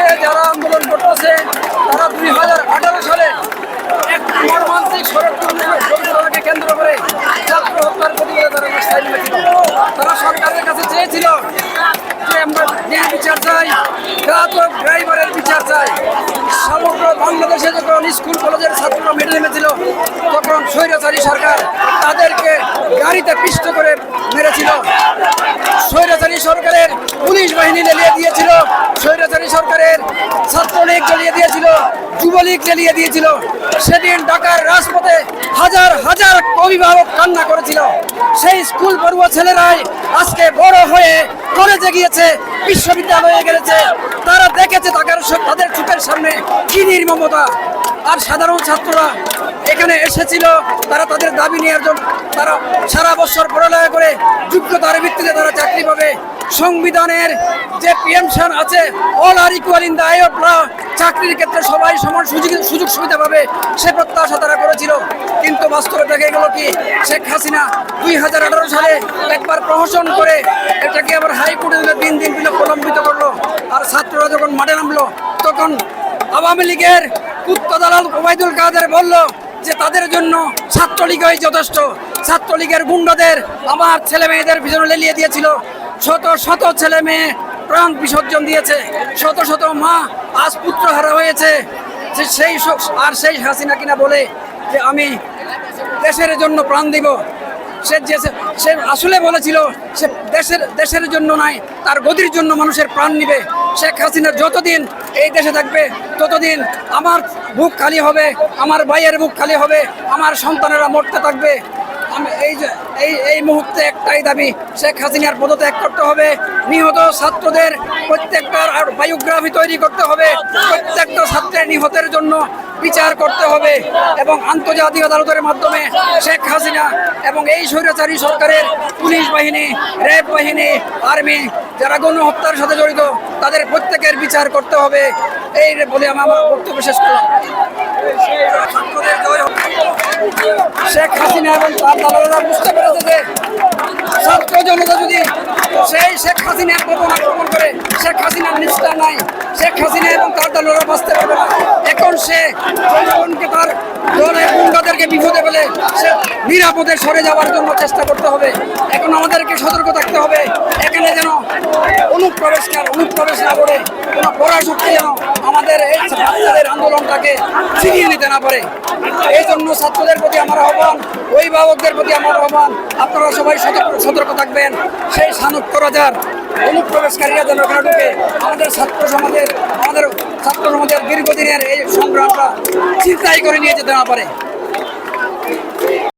আজকে যারা আন্দোলন করতেছে, তারা দুই হাজার আঠারো সালে মর্মান্তিক সড়ক দুর্ঘটনাকে কেন্দ্র করে ছাত্র হত্যার প্রতিবাদে তারা রাস্তায় নেমেছিল তারা সরকারের কাছে চেয়েছিল যে আমরা বিচার চাই ঘাতক ড্রাইভারের বিচার চাই। সমগ্র বাংলাদেশে যখন স্কুল, কলেজের ছাত্ররা মেডেল নেমেছিল, তখন স্বৈরাচারী সরকার তাদেরকে গাড়িতে পিষ্ট করে মেরেছিল। স্বৈরাচারী সরকারের পুলিশ বাহিনী লেলিয়ে দিয়েছিল স্বৈরাচারী সরকারের ছাত্রলীগ জ্বালিয়ে দিয়েছিল, যুবলীগ জ্বালিয়ে দিয়েছিল। সেদিন ঢাকার রাজপথে হাজার হাজার অভিভাবক কান্না করেছিল। সেই স্কুল পড়ুয়া ছেলেরাই আজকে বড় হয়ে কলেজে গিয়েছে, বিশ্ববিদ্যালয়ে গেছে তারা দেখেছে তাদের চোখের সামনে কি নির্মমতা। আর সাধারণ ছাত্ররা এখানে এসেছিল, তারা তাদের দাবি নেওয়ার জন্য তারা সারা বছর পড়ালেখা করে যোগ্যতার ভিত্তিতে তারা চাকরি পাবে। সংবিধানের যে পিএমশন আছে all are equal in the চাকরির ক্ষেত্রে সবাই সমান সুযোগ সুযোগ সুবিধা পাবে, সে প্রত্যাশা তারা করেছিল। কিন্তু বাস্তবে দেখে গেল কি, শেখ হাসিনা দুই হাজার আঠারো সালে একবার প্রহসন করে, এটাকে আবার হাইকোর্টে দিন দিন দিল প্রলম্বিত করল। আর ছাত্ররা যখন মাঠে নামলো, তখন আওয়ামী লীগের কুত্তা দালাল ওবায়দুল কাদের বলল যে তাদের জন্য ছাত্রলীগই যথেষ্ট। ছাত্রলীগের গুন্ডদের আমার ছেলে মেয়েদের পিছনে লেলিয়ে দিয়েছিল। শত শত ছেলে মেয়ে প্রাণ বিসর্জন দিয়েছে। শত শত মা আজ পুত্র হারা হয়েছে সেই আর সেই হাসিনা কিনা বলে যে আমি দেশের জন্য প্রাণ দিব। সে যে সে আসলে বলেছিল, সে দেশের দেশের জন্য নয়, তার গদির জন্য মানুষের প্রাণ নিবে। শেখ হাসিনা যতদিন এই দেশে থাকবে, ততদিন আমার বুক খালি হবে, আমার ভাইয়ের বুক খালি হবে, আমার সন্তানেরা মরতে থাকবে। আমি এই যে, এই এই মুহূর্তে একটাই দাবি, শেখ হাসিনার পদত্যাগ করতে হবে। নিহত ছাত্রদের প্রত্যেকটার আর বায়োগ্রাফি তৈরি করতে হবে। প্রত্যেকটা ছাত্রের নিহতের জন্য বিচার করতে হবে এবং আন্তর্জাতিক আদালতের মাধ্যমে শেখ হাসিনা এবং এই স্বৈরাচারী সরকারের পুলিশ বাহিনী, র্যাব বাহিনী, আর্মি যারা গণহত্যার সাথে জড়িত, তাদের প্রত্যেকের বিচার করতে হবে। এই বলে আমি আমার বক্তব্য শেষ করলাম। ছাত্রদের জয় হাসিনা এবং তার দালালেরা বুঝতে পেরেছে যে ছাত্র জনতা যদি সেই শেখ হাসিনার ভবন আক্রমণ করে, শেখ হাসিনার নিষ্ঠা নাই, শেখ হাসিনা এবং তার দলেরা বাঁচতে পারবে না। সে জনগণকে তার দলের গুন্ডাদেরকে বিপদে ফেলে সে নিরাপদে সরে যাওয়ার জন্য চেষ্টা করতে হবে। এখন আমাদেরকে সতর্ক থাকতে হবে। এখানে যেন অনুপ্রবেশকার, অনুপ্রবেশ না করে কোনো পরাশক্তি যেন আমাদের এই ছাত্রদের আন্দোলনটাকে ছিনিয়ে নিতে না পারে। এই জন্য ছাত্রদের প্রতি আমার আহ্বান, অভিভাবকদের প্রতি আমার আহ্বান, আপনারা সবাই সতর্ক থাকবেন। সেই সানুক্য রাজার অনুপ্রবেশকারীরা যেন এখানে ঢুকে আমাদের ছাত্র সমাজের, আমাদের ছাত্র সমাজের দীর্ঘদিনের এই সংগ্রামটা চিন্তাই করে নিয়ে যেতে না পারে।